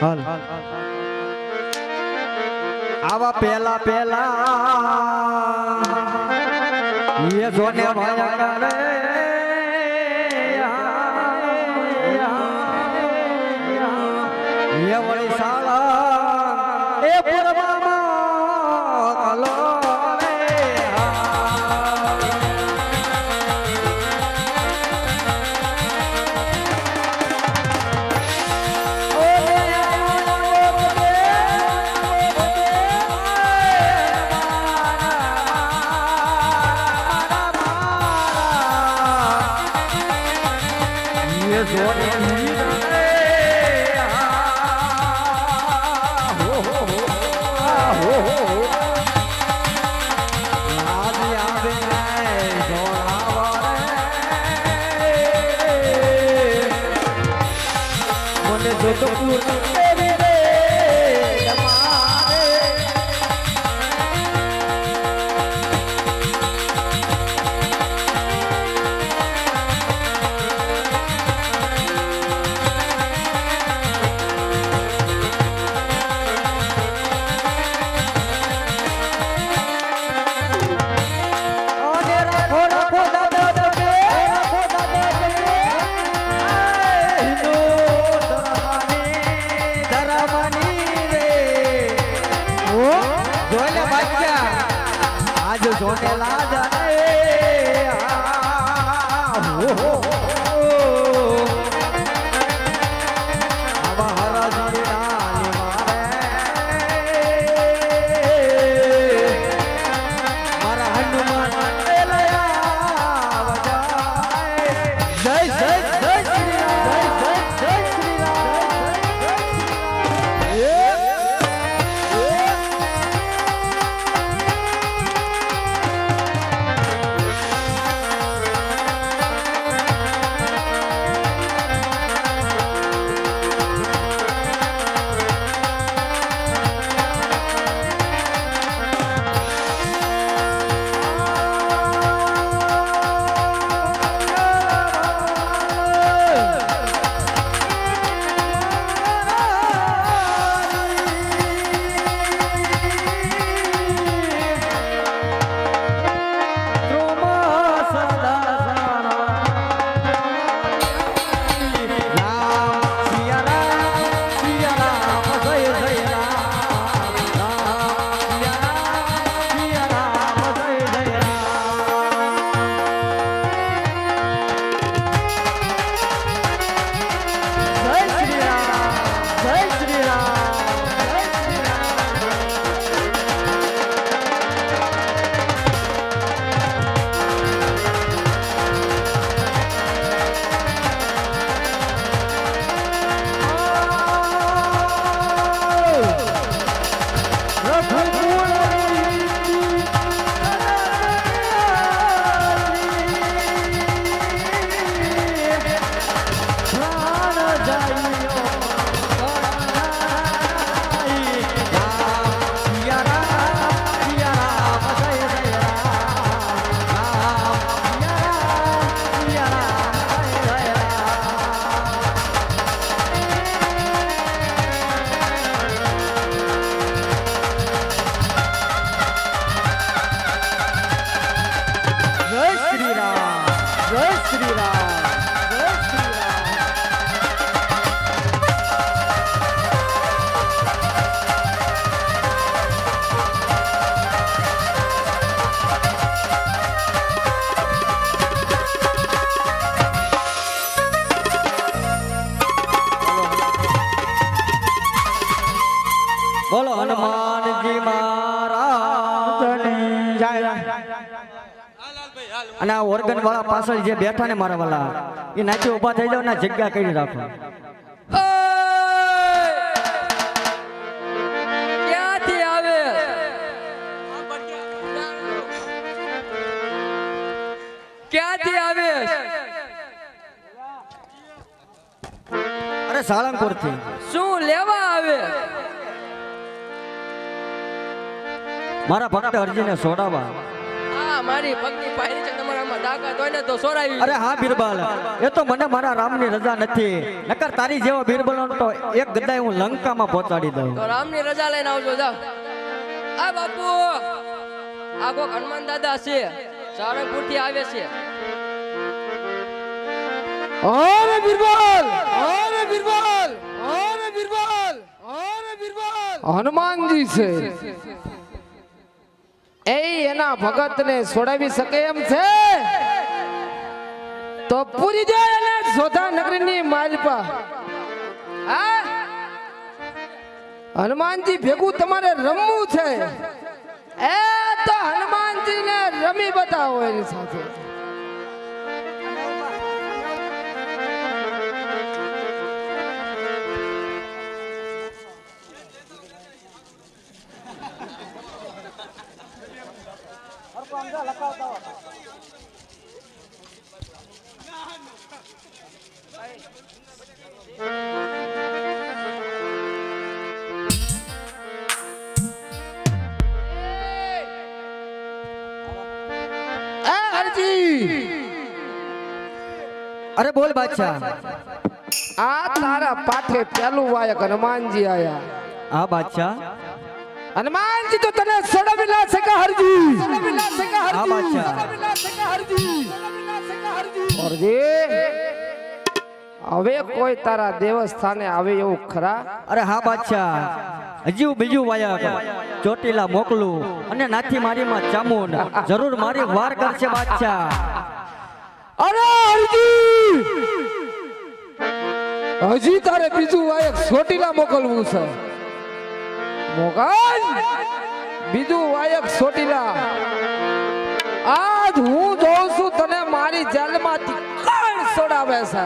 હાલ. આવા પેલા પેલા એ જોને ભયંકર કરે. એ વળી શાળા મને આજ જોને જય અને આ ઓર્ગન વાળા પાછળ જે બેઠા ને મારા વાળા એ નાચે ઊભા થઈ જાવ ને જગ્યા કરી રાખો. ક્યાંથી આવે? ક્યાંથી આવે? અરે સાળંગપુરથી. શું લેવા આવે? મારા ભક્ત અરજીને સોડાવા. મારી ભક્તિ પાયરી તમારામાં તાકાત હોય ને તો સોરાવી અરે હા બિરબલ એ તો મને મારા રામની રજા નથી. નકર તારી જેવો બિરબલ તો એક ગદાય હું લંકામાં પહોંચાડી દઉં. તો રામની રજા લઈને આવજો જા. આ બાપુ આ હનુમાન દાદા છે. સારંગપુરથી આવે છે. અરે બિરબલ અરે બિરબલ અરે બિરબલ અરે બિરબલ. હનુમાનજી છે. એ એના ભગતને છોડાવી શકે એમ છે? તો પૂરી જાય અને સોધા નગરીની માલપા. હનુમાનજી ભેગું તમારે રમવું છે? એ તો હનુમાનજીને રમી બતાવો એની સાથે. અરે બોલ બાદશાહ. આ તારા પાઠે પેલું વાયક હનુમાનજી આયા. હા બાદશાહ. હનુમાનજી તો તને સડવેલા છે કે હરજી? હા બાદશાહ. હરજી? હરજી હવે કોઈ તારા દેવસ્થાને આવે એવું ખરા? અરે હા બાદશાહ હજી બીજું વાયક ચોટીલા મોકલું અને નાથી મારીમાં ચામુંડ. જરૂર મારી વાર કરશે બાદશાહ. અરે અર્જી! હજી તારે બીજું વાયક ચોટીલા મોકલવું છે. મોકલ બીજું વાયક ચોટીલા. આજ હું જોઉં છું તને મારી જેલમાંથી કોણ છોડાવે છે.